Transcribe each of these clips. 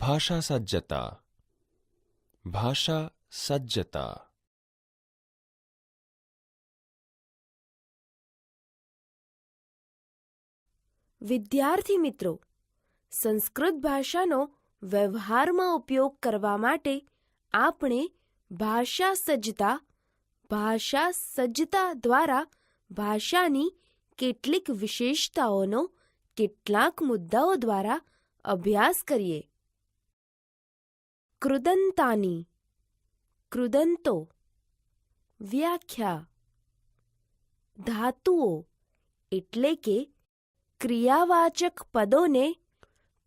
ભાષા સજ્જતા ભાષા સજ્જતા વિદ્યાર્થી મિત્રો, સંસ્કૃત ભાષાનો વ્યવહારમાં ઉપયોગ કરવા માટે આપણે ભાષા સજ્જતા ભાષા સજ્જતા દ્વારા ભાષાની કેટલીક વિશેષતાઓનો કેટલાક મુદ્દાઓ દ્વારા અભ્યાસ કરીએ. કૃદંતાની. કૃદંતો. વ્યાખ્યા. ધાતુઓ એટલે કે ક્રિયાવાચક પદોને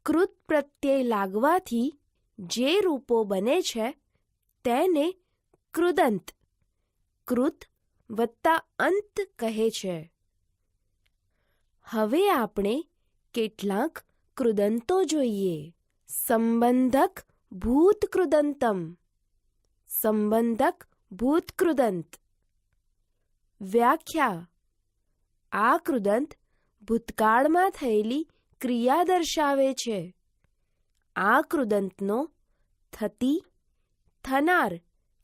કૃત પ્રત્યય લાગવાથી જે રૂપો બને છે તેને કૃદંત. કૃત વત્તા અંત કહે છે. હવે આપણે કેટલાક કૃદંતો જોઈએ. સંબંધક ભૂતકૃદંતમ સંબંધક ભૂતકૃદંત વ્યાખ્યા. આ કૃદંત ભૂતકાળમાં થયેલી ક્રિયા દર્શાવે છે. આ કૃદંતનો થતી, થનાર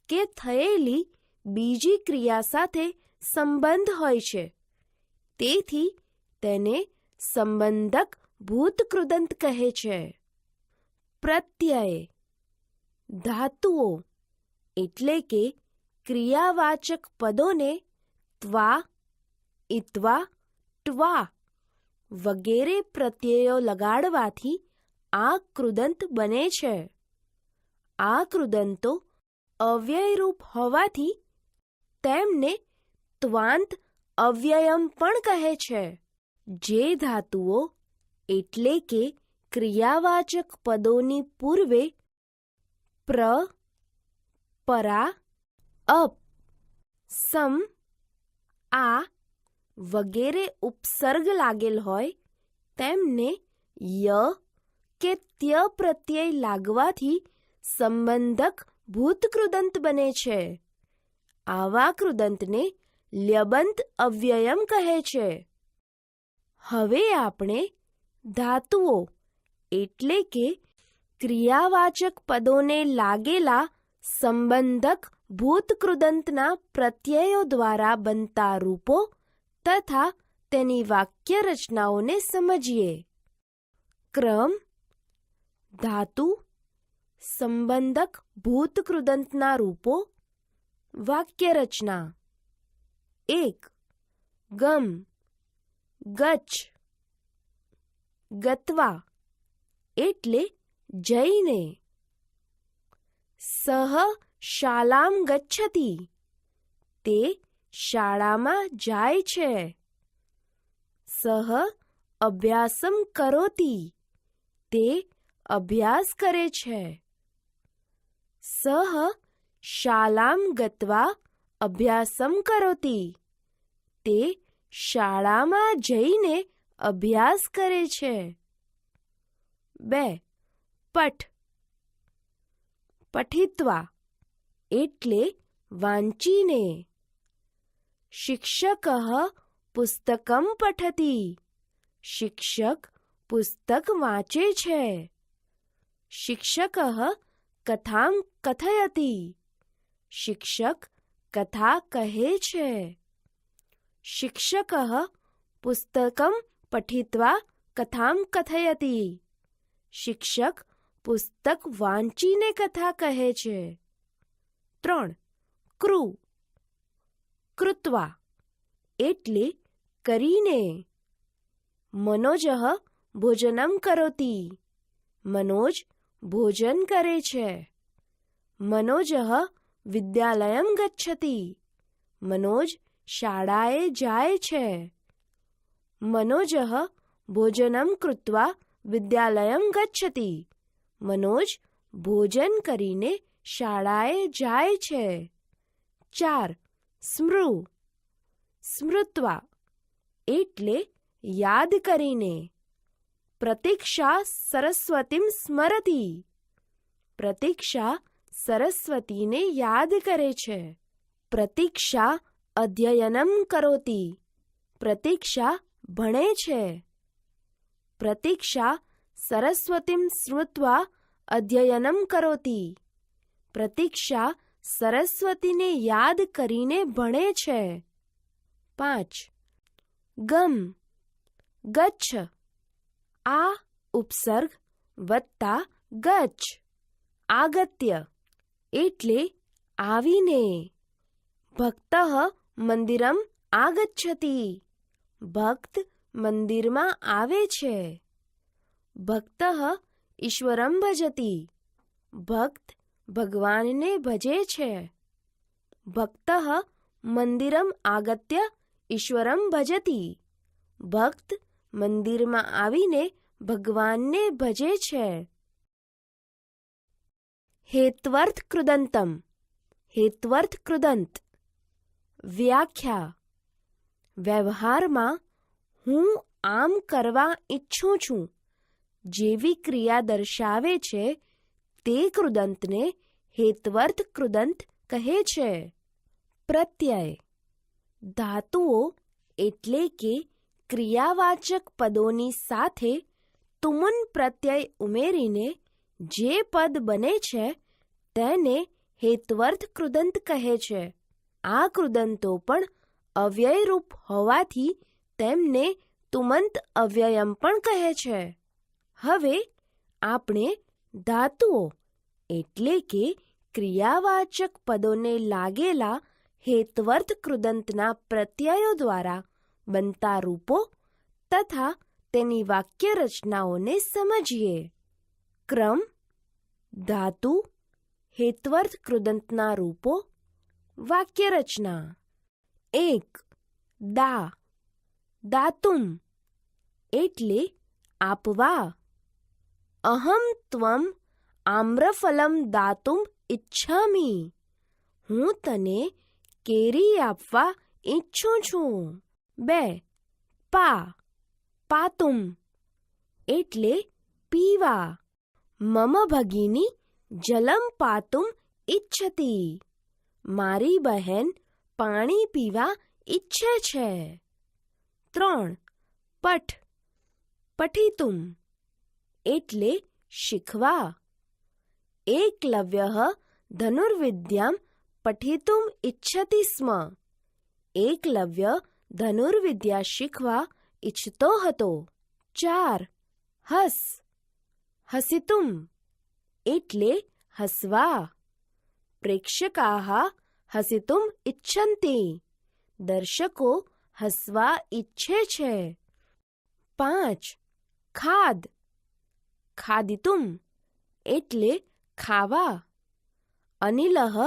કે થયેલી બીજી ક્રિયા સાથે સંબંધ હોય છે. તેથી તેને સંબંધક ભૂતકૃદંત કહે છે. પ્રત્યય. ધાતુઓ એટલે કે ક્રિયાવાચક પદોને ત્વા, ઇત્વા, ટ્વા વગેરે પ્રત્યયો લગાડવાથી આ કૃદંત બને છે. આ કૃદંતો અવ્યયરૂપ હોવાથી તેમને ત્વાંત અવ્યયમ પણ કહે છે. જે ધાતુઓ એટલે કે ક્રિયાવાચક પદોની પૂર્વે પ્ર પરા અપ સમ આ વગેરે ઉપસર્ગ લાગેલ હોય, તેમને ય કે ત્ય પ્રત્યય લાગવાથી સંબંધક ભૂતકૃદંત બને છે. આવા કૃદંતને લ્યબંત અવ્યયમ કહે છે. હવે આપણે ધાતુઓ એટલે કે ક્રિયાવાચક પદોને લાગેલા સંબંધક ભૂતકૃદંતના પ્રત્યયો દ્વારા બનતા રૂપો તથા તેની વાક્ય રચનાઓને સમજીએ ક્રમ ધાતુ સંબંધક ભૂતકૃદંતના રૂપો વાક્ય રચના એક ગમ ગચ્છ ગત્વા એટલે જઈને સહ શાલામ ગચ્છતિ. તે શાળામાં જાય છે. સહ અભ્યાસમ કરોતી. તે અભ્યાસ કરે છે. સહ શાલામ ગત્વા અભ્યાસમ કરોતી. તે શાળામાં જઈને અભ્યાસ કરે છે. બે પઠ પઠિત્વા, એટલે વાંચીને. શિક્ષક પુસ્તકમ પઠતી. શિક્ષક પુસ્તક વાંચે છે. શિક્ષક કથામ કથયતી. શિક્ષક કથા કહે છે. શિક્ષક પુસ્તકમ પઠિત્વા કથામ કથયતી. શિક્ષક પુસ્તક વાંચીને કથા કહે છે. ત્રણ, ક્રુ, કૃત્વા, એટલે કરીને. મનોજ ભોજનમ કરોતી. મનોજ ભોજન કરે છે. મનોજ વિદ્યાલયમ ગચ્છતી. મનોજ શાળાએ જાય છે. મનોજ ભોજનમ કૃત્વા વિદ્યાલયમ ગચ્છતી. મનોજ, ભોજન કરીને શાળાએ જાય છે. ચાર, સ્મૃ. સ્મૃત્વા, એટલે યાદ કરીને. પ્રતીક્ષા સરસ્વતીમ સ્મરતી. પ્રતીક્ષા સરસ્વતીને યાદ કરે છે. પ્રતીક્ષા અધ્યયનમ કરોતી. પ્રતીક્ષા ભણે છે. પ્રતીક્ષા સરસ્વતીમ શ્રુત્વા અધ્યયનમ કરોતી પ્રતીક્ષા સરસ્વતીને યાદ કરીને ભણે છે પાંચ ગમ ગચ્છ આ ઉપસર્ગ વત્તા ગચ્છ આગત્ય એટલે આવીને ભક્ત મંદિરમ આગચ્છતી ભક્ત મંદિરમાં આવે છે ભક્ત ઈશ્વરમ ભજતી ભક્ત ભગવાનને ભજે છે ભક્ત મંદિરમ આગત્ય ઈશ્વરમ ભજતી ભક્ત મંદિરમાં આવીને ભગવાનને ભજે છે હેત્વર્થ કૃદંતમ હેત્વર્થ કૃદંત વ્યાખ્યા વ્યવહારમાં હું આમ કરવા ઈચ્છું છું જેવી ક્રિયા દર્શાવે છે, તે કૃદંતને હેત્વર્થ કૃદંત કહે છે. પ્રત્યય. ધાતુઓ એટલે કે ક્રિયાવાચક પદોની સાથે તુમુન પ્રત્યય ઉમેરીને જે પદ બને છે, તેને હેત્વર્થ કૃદંત કહે છે. આ કૃદંતો પણ અવ્યયરૂપ હોવાથી તેમને તુમંત અવ્યયમ પણ કહે છે. હવે આપણે ધાતુઓ એટલે કે ક્રિયાવાચક પદોને લાગેલા હેત્વર્થ કૃદંતના પ્રત્યયો દ્વારા બનતા રૂપો તથા તેની વાક્ય રચનાઓને સમજીએ. ક્રમ, ધાતુ હેત્વર્થ કૃદંતના રૂપો વાક્ય રચના એક, દા, દાતુમ એટલે આપવા. અહમ ત્વમ આમ્રફલમ દાતુમ ઈચ્છામી હું તને કેરી આપવા ઈચ્છું છું બે પા પાતુમ એટલે પીવા મમ ભગિની જલમ પાતુમ ઈચ્છતી મારી બહેન પાણી પીવા ઈચ્છે છે ત્રણ પઠ પઠિતુમ એટલે શીખવા. એકલવ્ય ધનુર્વિદ્યામ પઠિતુમ ઈચ્છતિ સ્મ. એકલવ્ય ધનુર્વિદ્યા શીખવા ઈચ્છતો હતો. ચાર. હસ. હસિતુમ. એટલે હસવા. પ્રેક્ષકાહ હસિતુમ ઈચ્છન્તિ દર્શકો હસવા ઈચ્છે છે. પાંચ. ખાદ. ખાદિતુમ એટલે ખાવા. અનિલઃ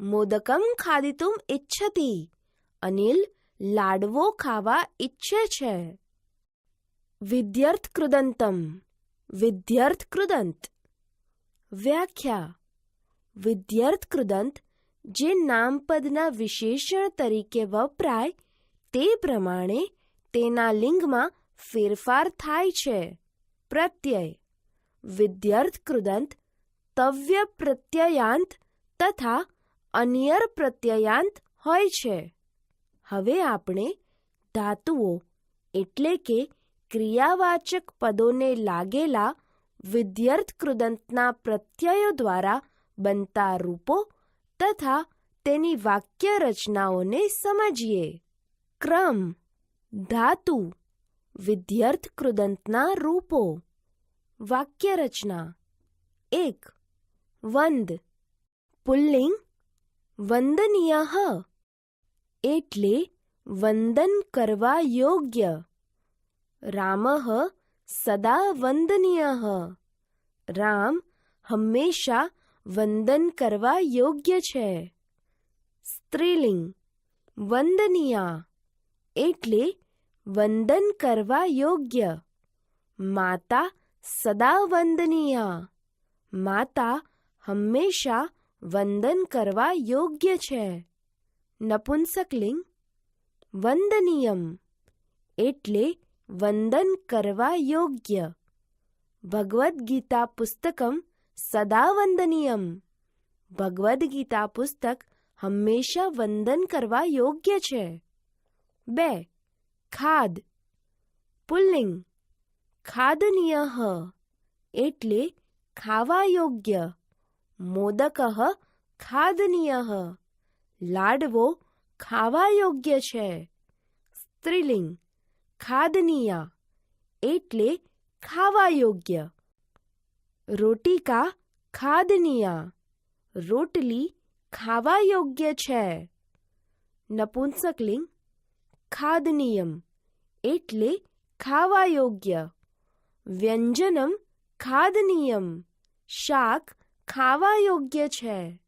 મોદકમ ખાદિતુમ ઇચ્છતી, અનિલ લાડવો ખાવા ઈચ્છે છે. વિદ્યર્થ કૃદંતમ, વિદ્યર્થ કૃદંત. વ્યાખ્યા, વિદ્યર્થ કૃદંત જે નામપદના વિશેષણ તરીકે વપરાય તે પ્રમાણે તેના લિંગમાં ફેરફાર થાય છે. પ્રત્યય વિદ્યર્થ કૃદંત તવ્ય પ્રત્યયાંત તથા અન્યર પ્રત્યયાંત હોય છે હવે આપણે ધાતુઓ એટલે કે ક્રિયાવાચક પદોને લાગેલા વિદ્યર્થ કૃદંતના પ્રત્યયો દ્વારા બનતા રૂપો તથા તેની વાક્ય રચનાઓને સમજીએ ક્રમ ધાતુ વિદ્યર્થ કૃદંતના રૂપો વાક્ય રચના એક વંદ પુલ્લિંગ વંદનીય એટલે વંદન કરવા યોગ્ય રામ સદા વંદનીય રામ હંમેશા વંદન કરવા યોગ્ય છે સ્ત્રીલિંગ વંદનીયા એટલે વંદન કરવા યોગ્ય માતા સદા વંદનીયા માતા હંમેશા વંદન કરવા યોગ્ય છે નપુંસકલિંગ વંદનીયમ એટલે વંદન કરવા યોગ્ય ભગવદ્ ગીતા પુસ્તકમ સદા વંદનીયમ ભગવદ્ ગીતા પુસ્તક હંમેશા વંદન કરવા યોગ્ય છે બે ખાદ પુલ્લિંગ ખાદનીય એટલે ખાવા યોગ્ય મોદક ખાદનીય. લાડવો ખાવા યોગ્ય છે. સ્ત્રીલિંગ ખાદનીયા એટલે ખાવા યોગ્ય રોટિકા ખાદનીયા રોટલી ખાવા યોગ્ય છે. નપુંસકલિંગ ખાદનીયમ એટલે ખાવા યોગ્ય વ્યંજનમ ખાદનીયમ. શાક ખાવા યોગ્ય છે.